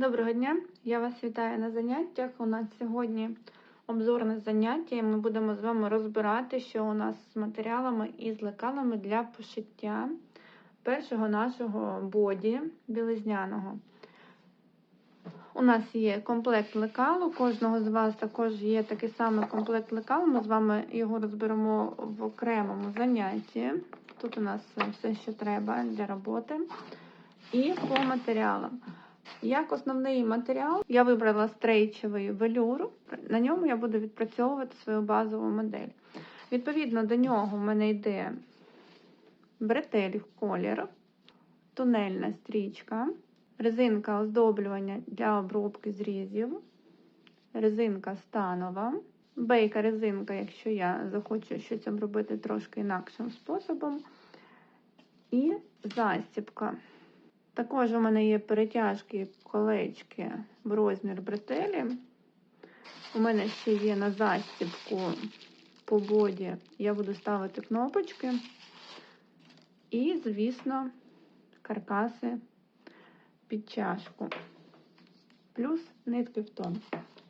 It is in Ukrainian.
Доброго дня! Я вас вітаю на заняттях. У нас сьогодні обзорне заняття, і ми будемо з вами розбирати, що у нас з матеріалами і з лекалами для пошиття першого нашого боді білизняного. У нас є комплект лекал, у кожного з вас також є такий самий комплект лекал. Ми з вами його розберемо в окремому занятті. Тут у нас все, що треба для роботи. І по матеріалам. Як основний матеріал, я вибрала стрейчевий велюр. На ньому я буду відпрацьовувати свою базову модель. Відповідно до нього в мене йде бретель в колір, тунельна стрічка, резинка оздоблювання для обробки зрізів, резинка станова, бейка резинка, якщо я захочу щось обробити трошки інакшим способом, і застібка. Також у мене є перетяжки колечки в розмір бретелі. У мене ще є на застібку по боді. Я буду ставити кнопочки. І, звісно, каркаси під чашку. Плюс нитки в тон.